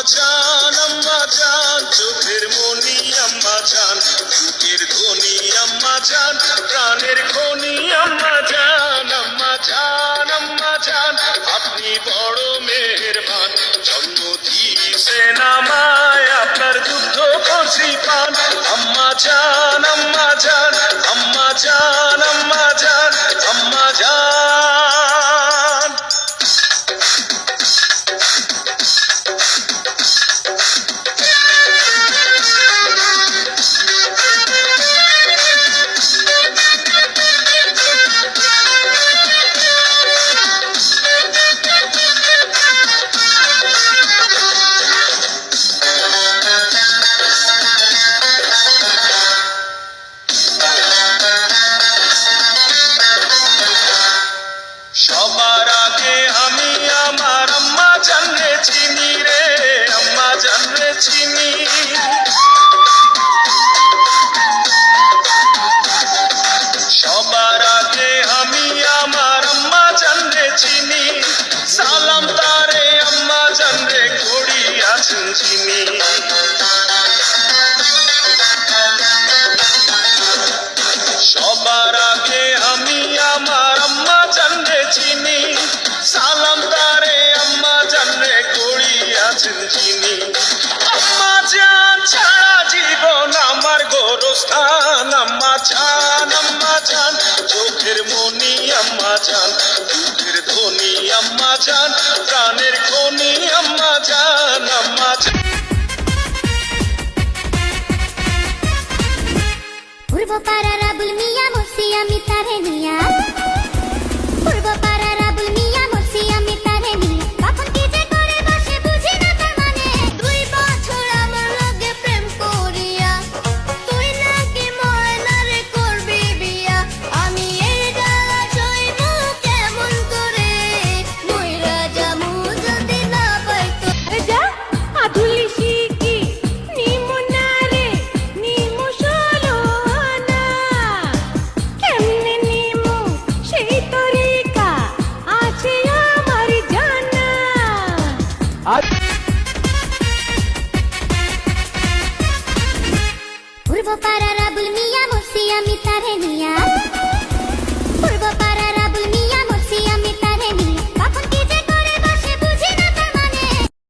জান আম্মা জান চোখের মনি আম্মা জান বুকের আম্মা জান প্রাণের খনি আম্মা জান আম্মা জান আম্মা জান আপনি বড় মেহেরবান, জন্ম দিয়েছেন আমায়, আপনার দুগ্ধ খুশি পান। আম্মা জান চিনি আম্মা জান ছাড়া জীবন আমার গোরস্থান, আম্মা জান আম্মা জান। চোখের মনি, আম্মা জান। দুধের ধ্বনি আম্মা জান। প্রাণের খনি, আম্মা জান আম্মা জান। পূর্ব পাড়া রাবুল মিয়া মরছি আমি পূর্ব পাড়া